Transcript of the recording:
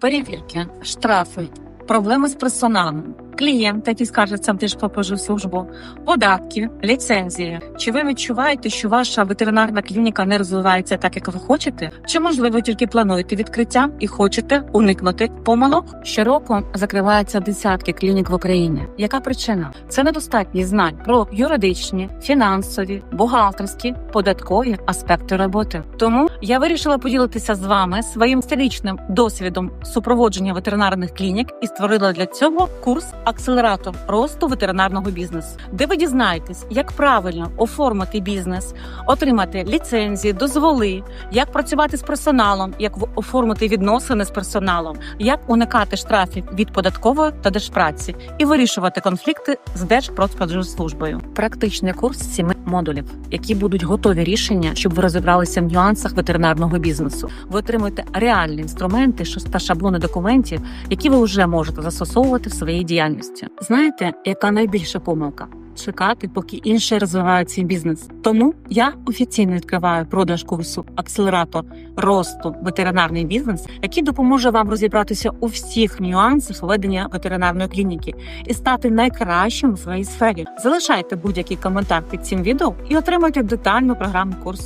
перевірки, штрафи, проблеми з персоналом, клієнт, який скаже сам теж попожу службу, податки, ліцензії. Чи ви відчуваєте, що ваша ветеринарна клініка не розвивається так, як ви хочете? Чи можливо тільки плануєте відкриття і хочете уникнути помилок? Щороку закриваються десятки клінік в Україні. Яка причина? Це недостатність знань про юридичні, фінансові, бухгалтерські, податкові аспекти роботи. Тому я вирішила поділитися з вами своїм сторічним досвідом супроводження ветеринарних клінік і створила для цього курс акселератор росту ветеринарного бізнесу, де ви дізнаєтесь, як правильно оформити бізнес, отримати ліцензії, дозволи, як працювати з персоналом, як оформити відносини з персоналом, як уникати штрафів від податкової та держпраці і вирішувати конфлікти з Держпродспоживслужбою. Практичний курс з сіми модулів, які будуть готові рішення, щоб ви розібралися в нюансах ветеринарного бізнесу. Ви отримуєте реальні інструменти та шаблони документів, які ви вже можете застосовувати в своїй діяльності. Знаєте, яка найбільша помилка? Чекати, поки інші розвивають свій бізнес. Тому я офіційно відкриваю продаж курсу акселератор росту ветеринарний бізнес, який допоможе вам розібратися у всіх нюансах ведення ветеринарної клініки і стати найкращим у своїй сфері. Залишайте будь-який коментар під цим відео і отримайте детальну програму курсу.